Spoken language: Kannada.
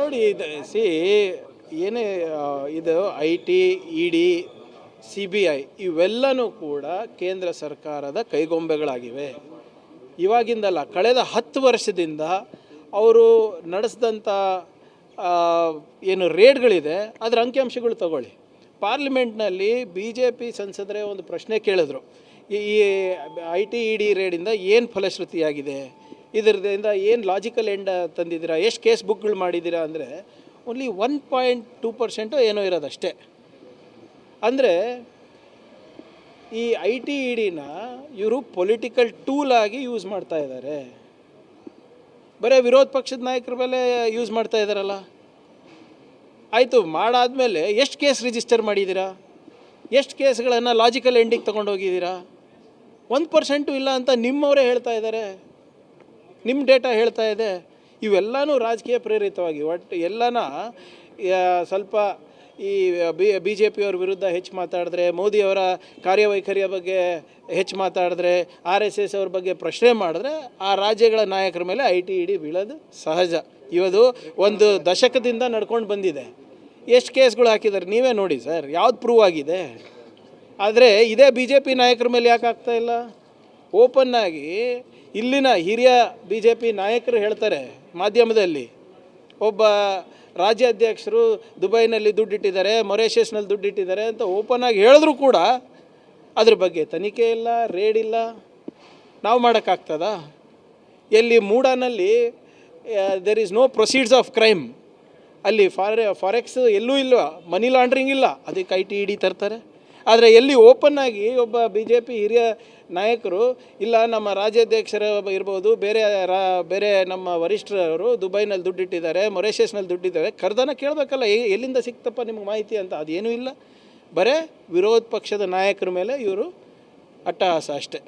ನೋಡಿ, ಇದು ಸಿ, ಏನೇ ಇದು I T, E D, C B I ಇವೆಲ್ಲನೂ ಕೂಡ ಕೇಂದ್ರ ಸರ್ಕಾರದ ಕೈಗೊಂಬೆಗಳಾಗಿವೆ. ಇವಾಗಿಂದಲ್ಲ, ಕಳೆದ ಹತ್ತು ವರ್ಷದಿಂದ ಅವರು ನಡೆಸಿದಂಥ ಏನು ರೇಡ್ಗಳಿದೆ, ಅದರ ಅಂಕಿಅಂಶಗಳು ತಗೊಳ್ಳಿ. ಪಾರ್ಲಿಮೆಂಟ್ನಲ್ಲಿ ಬಿ ಜೆ ಪಿ ಸಂಸದರೇ ಒಂದು ಪ್ರಶ್ನೆ ಕೇಳಿದ್ರು. ಈ ಐ ಟಿ, ಇ ಡಿ ರೇಡಿಂದ ಏನು ಫಲಶ್ರುತಿಯಾಗಿದೆ? ಇದರಿಂದ ಏನು ಲಾಜಿಕಲ್ ಎಂಡ್ ತಂದಿದ್ದೀರಾ? ಎಷ್ಟು ಕೇಸ್ ಬುಕ್ಗಳು ಮಾಡಿದ್ದೀರಾ ಅಂದರೆ only one point two percent ಏನೋ ಇರೋದಷ್ಟೇ. ಅಂದರೆ ಈ ಐ ಟಿ ಇ ಡಿನ ಇವರು ಪೊಲಿಟಿಕಲ್ ಟೂಲ್ ಆಗಿ ಯೂಸ್ ಮಾಡ್ತಾ ಇದ್ದಾರೆ ಬರೀ ವಿರೋಧ ಪಕ್ಷದ ನಾಯಕರ ಮೇಲೆ ಯೂಸ್ ಮಾಡ್ತಾ ಇದ್ದಾರಲ್ಲ ಆಯಿತು, ಮಾಡಾದಮೇಲೆ ಎಷ್ಟು ಕೇಸ್ ರಿಜಿಸ್ಟರ್ ಮಾಡಿದ್ದೀರಾ? ಎಷ್ಟು ಕೇಸ್ಗಳನ್ನು ಲಾಜಿಕಲ್ ಎಂಡಿಗೆ ತೊಗೊಂಡೋಗಿದ್ದೀರಾ ಒಂದು ಪರ್ಸೆಂಟು ಇಲ್ಲ ಅಂತ ನಿಮ್ಮವರೇ ಹೇಳ್ತಾ ಇದ್ದಾರೆ ನಿಮ್ಮ ಡೇಟಾ ಹೇಳ್ತಾ ಇದೆ. ಇವೆಲ್ಲನೂ ರಾಜಕೀಯ ಪ್ರೇರಿತವಾಗಿ ಒಟ್ಟು ಎಲ್ಲನ ಸ್ವಲ್ಪ ಈ ಬಿ ಬಿ ಜೆ ಪಿಯವ್ರ ವಿರುದ್ಧ ಹೆಚ್ಚು ಮಾತಾಡಿದ್ರೆ ಮೋದಿಯವರ ಕಾರ್ಯವೈಖರಿಯ ಬಗ್ಗೆ ಹೆಚ್ಚು ಮಾತಾಡಿದ್ರೆ, ಆರ್ ಎಸ್ ಎಸ್ ಅವ್ರ ಬಗ್ಗೆ ಪ್ರಶ್ನೆ ಮಾಡಿದ್ರೆ, ಆ ರಾಜ್ಯಗಳ ನಾಯಕರ ಮೇಲೆ ಐ ಟಿ ಇಡಿ ಬೀಳೋದು ಸಹಜ. ಇವದು ಒಂದು ದಶಕದಿಂದ ನಡ್ಕೊಂಡು ಬಂದಿದೆ. ಎಷ್ಟು ಕೇಸ್ಗಳು ಹಾಕಿದ್ದಾರೆ ನೀವೇ ನೋಡಿ ಸರ್, ಯಾವ್ದು ಪ್ರೂವ್ ಆಗಿದೆ? ಆದರೆ ಇದೇ ಬಿ ಜೆ ಪಿ ನಾಯಕರ ಮೇಲೆ ಯಾಕೆ ಆಗ್ತಾ ಇಲ್ಲ? ಓಪನ್ ಆಗಿ ಇಲ್ಲಿನ ಹಿರಿಯ ಬಿ ಜೆ ಪಿ ನಾಯಕರು ಹೇಳ್ತಾರೆ ಮಾಧ್ಯಮದಲ್ಲಿ. ಒಬ್ಬ ರಾಜ್ಯಾಧ್ಯಕ್ಷರು ದುಬೈನಲ್ಲಿ ದುಡ್ಡಿಟ್ಟಿದ್ದಾರೆ, ಮೊರೇಷಿಯಸ್ನಲ್ಲಿ ದುಡ್ಡಿಟ್ಟಿದ್ದಾರೆ ಅಂತ ಓಪನ್ ಆಗಿ ಹೇಳಿದ್ರು ಕೂಡ ಅದ್ರ ಬಗ್ಗೆ ತನಿಖೆ ಇಲ್ಲ, ರೇಡ್ ಇಲ್ಲ. ನಾವು ಮಾಡೋಕ್ಕಾಗ್ತದ? ಎಲ್ಲಿ ಮೂಡಾನಲ್ಲಿ there is no proceeds of crime ಅಲ್ಲಿ ಫಾರೆ, ಫಾರೆಕ್ಸ್ ಎಲ್ಲೂ ಇಲ್ಲ, ಮನಿ ಲಾಂಡ್ರಿಂಗ್ ಇಲ್ಲ. ಅದಕ್ಕೆ ಐ ಟಿ ಇ ಡಿ ತರ್ತಾರೆ. ಆದರೆ ಎಲ್ಲಿ ಓಪನ್ ಆಗಿ ಒಬ್ಬ ಬಿ ಜೆ ಪಿ ಹಿರಿಯ ನಾಯಕರು, ಇಲ್ಲ ನಮ್ಮ ರಾಜ್ಯಾಧ್ಯಕ್ಷರ ಇರ್ಬೋದು, ಬೇರೆ ರಾ, ಬೇರೆ ನಮ್ಮ ವರಿಷ್ಠರವರು ದುಬೈನಲ್ಲಿ ದುಡ್ಡಿಟ್ಟಿದ್ದಾರೆ, ಮೊರೇಷಿಯಸ್ನಲ್ಲಿ ದುಡ್ಡಿದ್ದಾರೆ, ಕರ್ದನ ಕೇಳಬೇಕಲ್ಲ ಎಲ್ಲಿಂದ ಸಿಕ್ತಪ್ಪ ನಿಮ್ಗೆ ಮಾಹಿತಿ ಅಂತ, ಅದೇನೂ ಇಲ್ಲ. ಬರೇ ವಿರೋಧ ಪಕ್ಷದ ನಾಯಕರ ಮೇಲೆ ಇವರು ಅಟ್ಟಹಾಸ ಅಷ್ಟೇ.